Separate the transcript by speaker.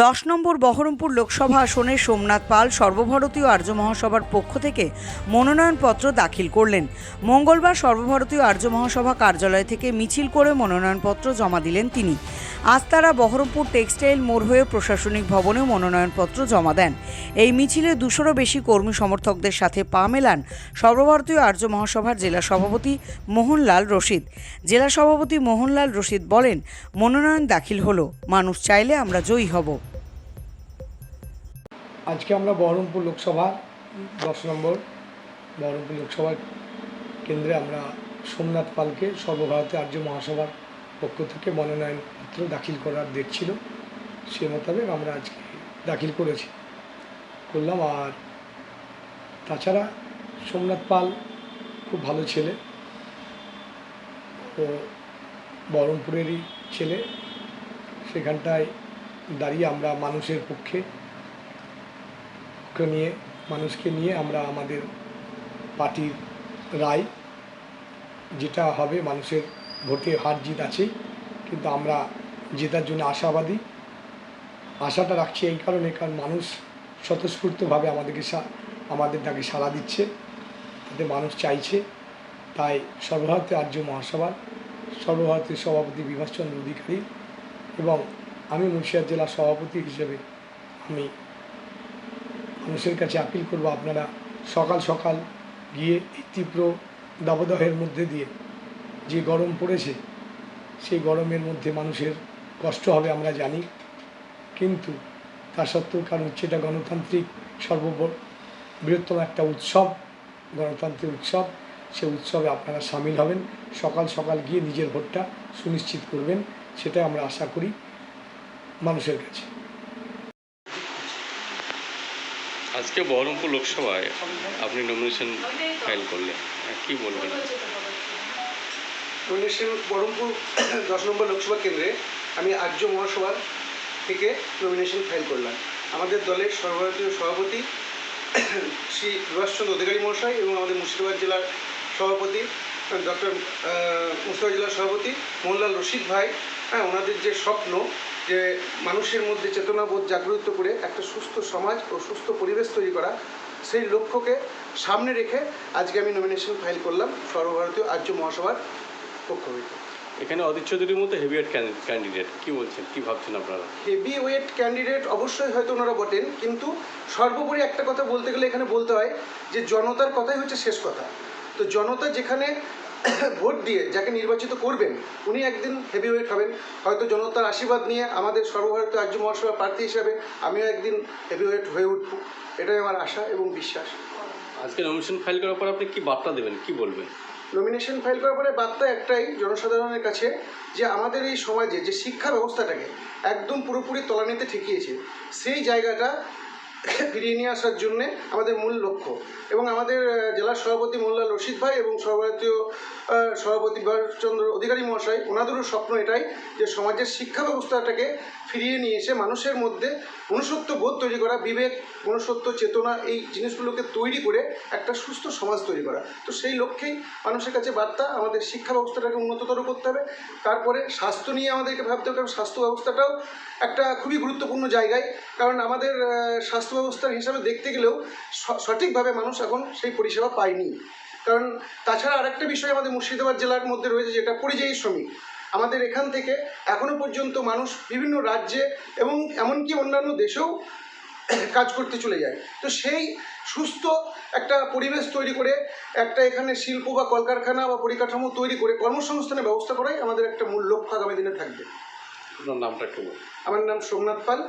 Speaker 1: দশ নম্বর বহরমপুর লোকসভা আসনে সোমনাথ পাল সর্বভারতীয় আর্য মহাসভার পক্ষ থেকে মনোনয়নপত্র দাখিল করলেন। মঙ্গলবার সর্বভারতীয় আর্য মহাসভা কার্যালয় থেকে মিছিল করে মনোনয়নপত্র জমা দিলেন তিনি। আজ তারা বহরমপুর টেক্সটাইল মোড় হয়ে প্রশাসনিক ভবনেও মনোনয়নপত্র জমা দেন। এই মিছিলে দুশোরও বেশি কর্মী সমর্থকদের সাথে পা মেলান সর্বভারতীয় আর্য মহাসভার জেলা সভাপতি মোহনলাল রশিদ। জেলা সভাপতি মোহনলাল রশিদ বলেন, মনোনয়ন দাখিল হলো। মানুষ চাইলে আমরা জয়ী হব।
Speaker 2: আজকে আমরা বহরমপুর লোকসভা দশ নম্বর বহরমপুর লোকসভা কেন্দ্রে আমরা সোমনাথ পালকে সর্বভারতীয় আর্য মহাসভার পক্ষ থেকে মনোনয়নপত্র দাখিল করার ডেট ছিল। সে মোতাবেক আমরা আজকে দাখিল করেছি। করলাম আর তাছাড়া সোমনাথ পাল খুব ভালো ছেলে। ও বহরমপুরেরই ছেলে। সেখানটায় দাঁড়িয়ে আমরা মানুষের পক্ষ নিয়ে, মানুষকে নিয়ে আমরা আমাদের পার্টির রায়, যেটা হবে মানুষের ভোটে হার জিত আছেই, কিন্তু আমরা জেতার জন্য আশাবাদী। আশাটা রাখছি এই কারণে, কারণ মানুষ স্বতঃস্ফূর্তভাবে আমাদেরকে আমাদের ডাকে সাড়া দিচ্ছে, তাতে মানুষ চাইছে। তাই সর্বভারতীয় আর্য মহাসভার, সর্বভারতীয় সভাপতি বিভাসচন্দ্র অধিকারী এবং আমি মুর্শিদাবাদ জেলার সভাপতি হিসেবে আমি মানুষের কাছে আপিল করব আপনারা সকাল সকাল গিয়ে এই তীব্র দাবদাহের মধ্যে দিয়ে যে গরম পড়েছে, সেই গরমের মধ্যে মানুষের কষ্ট হবে আমরা জানি। কিন্তু তা সত্ত্বেও কারণ হচ্ছে এটা গণতান্ত্রিক সর্ব বৃহত্তম একটা উৎসব, গণতান্ত্রিক উৎসব। সে উৎসবে আপনারা সামিল হবেন, সকাল সকাল গিয়ে নিজের ভোটটা সুনিশ্চিত করবেন সেটা আমরা আশা করি মানুষের কাছে।
Speaker 3: আজকে বহরমপুর লোকসভায় আপনি নমিনেশন ফাইল করলেন। হ্যাঁ, কি বলবেন?
Speaker 4: নমিনেশন বহরমপুর দশ নম্বর লোকসভা কেন্দ্রে আমি আর্য মহাসভার থেকে নমিনেশন ফাইল করলাম। আমাদের দলের সর্বভারতীয় সভাপতি শ্রী সুভাষচন্দ্র অধিকারী মহাশয় এবং আমাদের মুর্শিদাবাদ জেলার সভাপতি ডক্টর মুর্শিদাবাদ জেলার সভাপতি মোহনলাল রশিদ ভাই হ্যাঁ ওনাদের যে স্বপ্ন যে মানুষের মধ্যে চেতনাবোধ জাগ্রত করে একটা সুস্থ সমাজ ও সুস্থ পরিবেশ তৈরি করা সেই লক্ষ্যকে সামনে রেখে আজকে আমি নমিনেশন ফাইল করলাম সর্বভারতীয় আর্য মহাসভার পক্ষ হইতে।
Speaker 3: এখানে অদিত চৌধুরীর মতো হেভিওয়েট ক্যান্ডিডেট কি বলছেন কি ভাবছেন আপনারা?
Speaker 4: হেভি ওয়েট ক্যান্ডিডেট অবশ্যই হয়তো ওনারা বটেন কিন্তু সর্বোপরি একটা কথা বলতে গেলে এখানে বলতে হয় যে জনতার কথাই হচ্ছে শেষ কথা। তো জনতা যেখানে ভোট দিয়ে যাকে নির্বাচিত করবেন উনি একদিন হেভি ওয়েট হবেন। হয়তো জনতার আশীর্বাদ নিয়ে আমাদের সর্বভারতীয় রাজ্য মহাসভা প্রার্থী হিসাবে আমিও একদিন হেভি ওয়েট হয়ে উঠব। এটাই আমার আশা এবং বিশ্বাস।
Speaker 3: আজকে নমিনেশন ফাইল করার পর আপনি কি বার্তা দেবেন? কি বলবেন?
Speaker 4: নমিনেশন ফাইল করার পরে বার্তা একটাই জনসাধারণের কাছে যে আমাদের এই সমাজে যে শিক্ষা ব্যবস্থাটাকে একদম পুরোপুরি তলানিতে ঠেকিয়েছে সেই জায়গাটা ফিরিয়ে নিয়ে আসার জন্যে আমাদের মূল লক্ষ্য। এবং আমাদের জেলার সভাপতি মোল্লা রশিদ ভাই এবং সভাপতীয় সভাপতি চন্দ্র অধিকারী মহাশয়, ওনাদেরও স্বপ্ন এটাই যে সমাজের শিক্ষা ব্যবস্থাটাকে ফিরিয়ে নিয়ে এসে মানুষের মধ্যে মনুষ্যত্ব বোধ তৈরি করা, বিবেক, মনুষ্যত্ব, চেতনা এই জিনিসগুলোকে তৈরি করে একটা সুস্থ সমাজ তৈরি করা। তো সেই লক্ষ্যেই মানুষের কাছে বার্তা, আমাদের শিক্ষা ব্যবস্থাটাকে উন্নততর করতে হবে। তারপরে স্বাস্থ্য নিয়ে আমাদেরকে ভাবতে হবে, কারণ স্বাস্থ্য ব্যবস্থাটাও একটা খুবই গুরুত্বপূর্ণ জায়গায়। কারণ আমাদের স্বাস্থ্য ব্যবস্থার হিসাবে দেখতে গেলেও সঠিকভাবে মানুষ এখন সেই পরিষেবা পায়নি। কারণ তাছাড়া আরেকটা বিষয় আমাদের মুর্শিদাবাদ জেলার মধ্যে রয়েছে, যেটা পরিযায়ী শ্রমিক। আমাদের এখান থেকে এখনও পর্যন্ত মানুষ বিভিন্ন রাজ্যে এবং এমনকি অন্যান্য দেশেও কাজ করতে চলে যায়। তো সেই সুস্থ একটা পরিবেশ তৈরি করে একটা এখানে শিল্প বা কলকারখানা বা পরিকাঠামো তৈরি করে কর্মসংস্থানের ব্যবস্থা করাই আমাদের একটা মূল লক্ষ্য আগামী দিনে থাকবে।
Speaker 3: আপনার নামটা একটু
Speaker 4: আমার নাম সোমনাথ পাল।